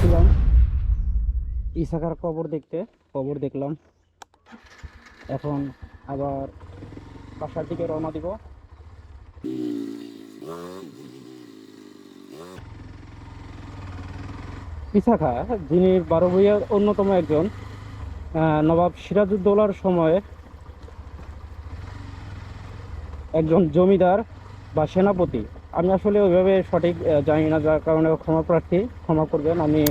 আসছিলাম ইসাকার কবর দেখতে, কবর দেখলাম। এখন আবার বাসার দিকে রওনা দিব। ইসাখা যিনি বারো ভূঁইয়ার অন্যতম একজন নবাব সিরাজউদ্দৌলার সময়ে একজন জমিদার বা সেনাপতি। আমি আসলে ওইভাবে সঠিক জানি না, যার কারণে ক্ষমা প্রার্থী, ক্ষমা করবেন, আমি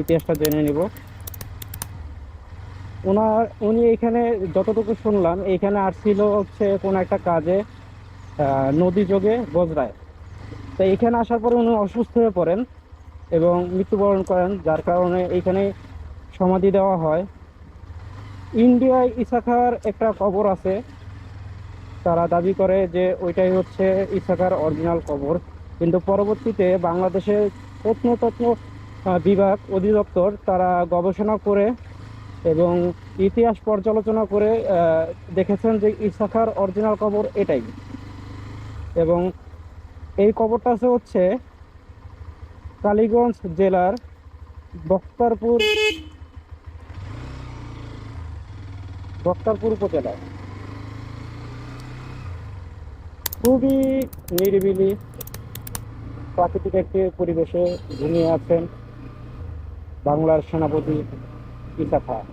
ইতিহাসটা জেনে নিব। ওনার, উনি এখানে যতটুকু শুনলাম, এখানে আসছিল হচ্ছে কোনো একটা কাজে নদী যোগে বজরায় তো এখানে আসার পরে উনি অসুস্থ হয়ে পড়েন এবং মৃত্যুবরণ করেন, যার কারণে এখানে সমাধি দেওয়া হয়। ইন্ডিয়ায় ইসাখার একটা কবর আছে তারা দাবি করে যে ওইটাই হচ্ছে ইসাখার অরিজিনাল কবর। কিন্তু পরবর্তীতে বাংলাদেশের প্রত্নতত্ত্ব বিভাগ অধিদপ্তর তারা গবেষণা করে এবং ইতিহাস পর্যালোচনা করে দেখেছেন যে ইসাখার অরিজিনাল কবর এটাই। এবং এই কবরটা হচ্ছে কালীগঞ্জ জেলার বক্তারপুর বক্তারপুর উপজেলায়। খুবই নিরিবিলি প্রাকৃতিক একটি পরিবেশে ঘুমিয়ে আছেন বাংলার সেনাপতি ইসা খান